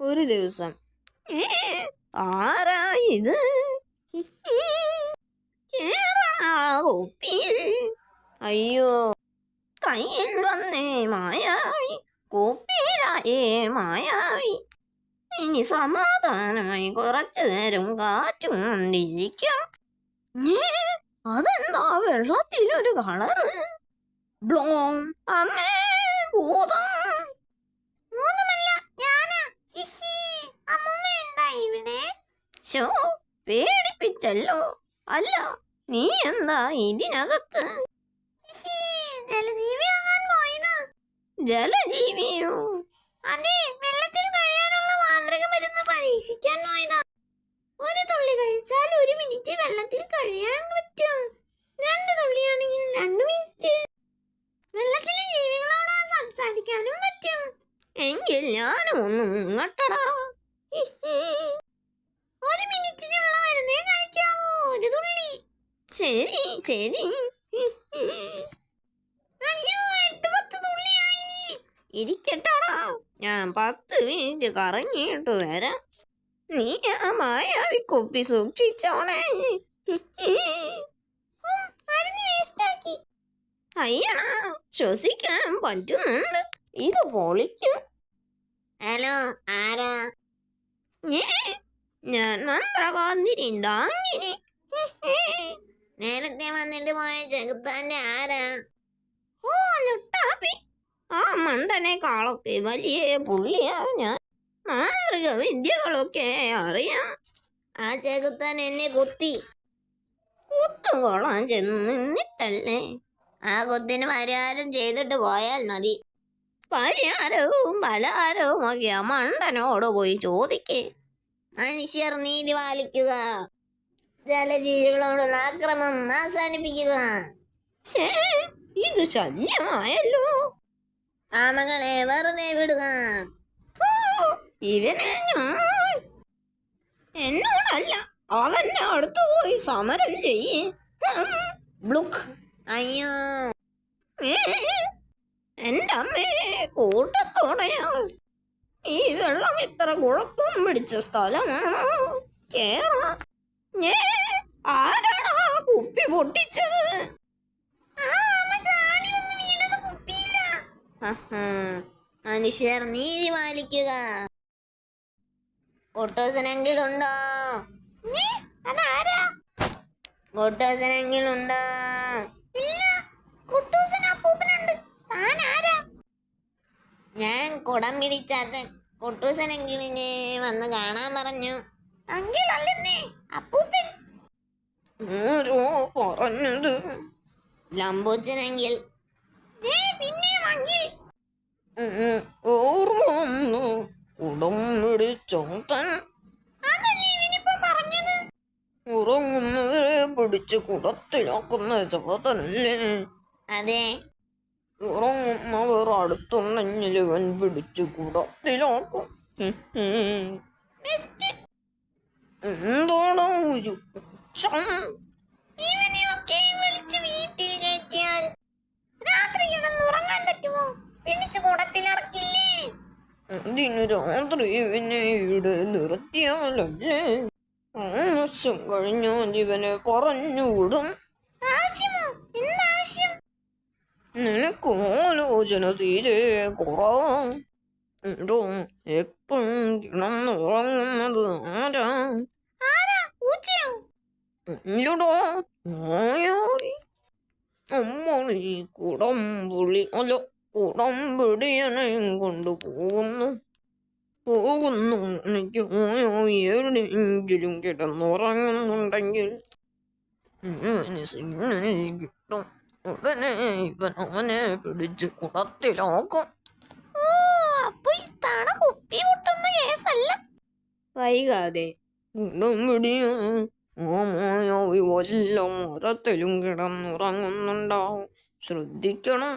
ഒരു ദിവസം. ആരാ അയ്യോ. കയ്യിൽ വന്നേ മായാവി. കുപ്പിയിലായേ മായാവി. ഇനി സമാധാനമായി കുറച്ചു നേരം കാറ്റും കൊണ്ടിരിക്കാം അതെന്താ വെള്ളത്തിലൊരു കളറ്? ബ്ലോം. അമ്മേ ഭൂതം മൂന്നുമല്ല ഞാനാ ഹിഹി അമ്മൂമ്മ എന്താ ഇവിടെ ശോ പേടിപ്പിച്ചല്ലോ. അല്ല നീ എന്താ ഇതിനകത്ത്? ജലജീവിയാകാൻ പോയത്. ജലജീവിയോ? അതെ വെള്ളത്തിൽ കഴിയാനുള്ള മാന്ത്രിക മരുന്ന് പരീക്ഷിക്കാൻ പോയതാ. ഒരു തുള്ളി കഴിച്ചാൽ ഒരു മിനിറ്റ് വെള്ളത്തിൽ കഴിയാൻ പറ്റും. രണ്ട് തുള്ളിയാണെങ്കിൽ രണ്ട് മിനിറ്റ്. വെള്ളത്തിലെ ജീവികളോട് സംസാരിക്കാനും പറ്റും. എങ്കിൽ ഞാനും ഒന്ന് മുങ്ങട്ടടാ ഒരു മിനിറ്റിനുള്ള മരുന്നേ കഴിക്കാവൂ ഒരു തുള്ളി ശരി ശരി. അയ്യോ എട്ട് പത്ത് തുള്ളിയായി. ഇരിക്കട്ടാടാ ഞാൻ പത്ത് മിനിറ്റ് കറങ്ങിയിട്ട് വരാം. നീ ആ മായാവി കുപ്പി സൂക്ഷിച്ചോളെ. അയ്യടാ ശ്വസിക്കാൻ പറ്റുന്നുണ്ട്. ഇത് പൊളിക്കും. ഹലോ ആരാ? ഞാൻ മന്ത്രവാദിനി ഡാങ്ങിനി നേരത്തെ വന്നിട്ട് പോയ ചെകുത്താന്റെ ആരാ? ഓ ലുട്ടാപ്പി. ആ മണ്ടനെ മണ്ടനേക്കാളൊക്കെ വലിയ പുള്ളിയാ ഞാൻ. മാന്ത്രിക വിദ്യകളൊക്കെ അറിയാം. ആ ചെകുത്താൻ എന്നെ കുത്തി. കുത്തുകൊള്ളാൻ ചെന്ന് നിന്നിട്ടല്ലേ ആ കുത്തിന് പരിഹാരം ചെയ്തിട്ട് പോയാൽ മതി. പരിഹാരവും ബലഹാരവും ഒക്കെ മണ്ടനോട് പോയി ചോദിക്കേ. മനുഷ്യർ നീതി പാലിക്കുക. ജലജീവികളോടുള്ള ആക്രമം അവസാനിപ്പിക്കുക. ഇത് ശല്യമായല്ലോ. ആമകളെ വെറുതെ വിടുക. ഓ, ഇവനെ ഞാൻ എന്നോടല്ല അവന്റെ അടുത്ത് പോയി സമരം ചെയ്യേ. അയ്യോ. എന്റെ അമ്മേ കൂട്ടത്തോടെയാ ഈ വെള്ളം ഇത്ര കുഴപ്പം പിടിച്ച സ്ഥലമാണോ. കേറാ. ആരാടാ കുപ്പി പൊട്ടിച്ചത്? ആഹാ, മനുഷ്യർ നീതി പാലിക്കുക. ആരാ ഞാൻ കുടം പിടിച്ചാത്ത കൊട്ടൂസനെങ്കിലിനെ വന്ന് കാണാൻ പറഞ്ഞു. അങ്കിൾ പറഞ്ഞത് ലംബോച്ചനെങ്കിൽ. അങ്കിൾ ഓർമ്മ വന്നു. കുടം പിടിച്ചോത്തൻ ഉറങ്ങുന്നവരെ പിടിച്ച് കുടത്തിലാക്കുന്ന ചോദനല്ലേ അതെ. ഉറങ്ങുന്നവർ അടുത്തുണ്ടെങ്കിൽ ഇവൻ പിടിച്ച് കുടത്തിലാക്കും. എന്താണോ ഒരു ഇവനെയൊക്കെ കിടന്നുറങ്ങാൻ പറ്റുമോ? പിടിച്ചു കൂടത്തിലടക്കില്ലേ ഇതിന് രാത്രി ഇവനെ ഇവിടെ നിർത്തിയാലല്ലേ ആവശ്യം കഴിഞ്ഞു ഇവനെ പറഞ്ഞുവിടും. ആവശ്യമോ? എന്താവശ്യം? നിനക്ക് ആലോചന തീരെ കുറവാ എടോ എപ്പോഴും കിടന്നുറങ്ങുന്നത് ആരാ? ആരാ? പൂച്ചയോ ഇല്ലടോ ഈ കുടംപുളി അല്ല കുടംപിടിയനെയും കൊണ്ട് പോകുന്നു. പോകുന്നു. എനിക്ക് ഓയോ എവിടെയെങ്കിലും കിടന്നുറങ്ങുന്നുണ്ടെങ്കിൽ സിഗ്നൽ കിട്ടും. ഉടനെ ഇവൻ അവനെ പിടിച്ച് കുടത്തിലാക്കും വൈകാതെ കുടംപിടിയ ഓമോയോ വല്ല മരത്തിലും കിടന്നുറങ്ങുന്നുണ്ടാവും ശ്രദ്ധിക്കണം.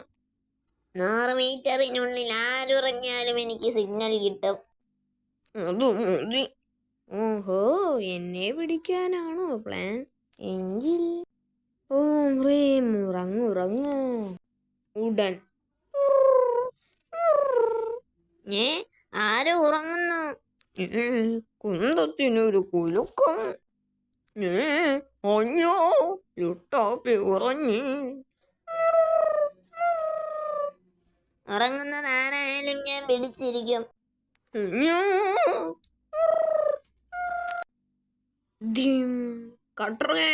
നൂറ് മീറ്ററിനുള്ളിൽ ആരുറങ്ങിയാലും എനിക്ക് സിഗ്നൽ കിട്ടും. അത് മതി. ഓഹോ എന്നെ പിടിക്കാനാണോ പ്ലാൻ എങ്കിൽ ഓം റീം ഉറങ്ങുറങ്ങ് ഉടൻ. ഏ ആരും ഉറങ്ങുന്നു? കുന്തത്തിനൊരു കുലുക്കം. ഏ, നാനായാലും ലുട്ടാപ്പി ഉറങ്ങി ഉറങ്ങുന്നത് ആരായാലും ഞാൻ പിടിച്ചിരിക്കും കട്ടറേ.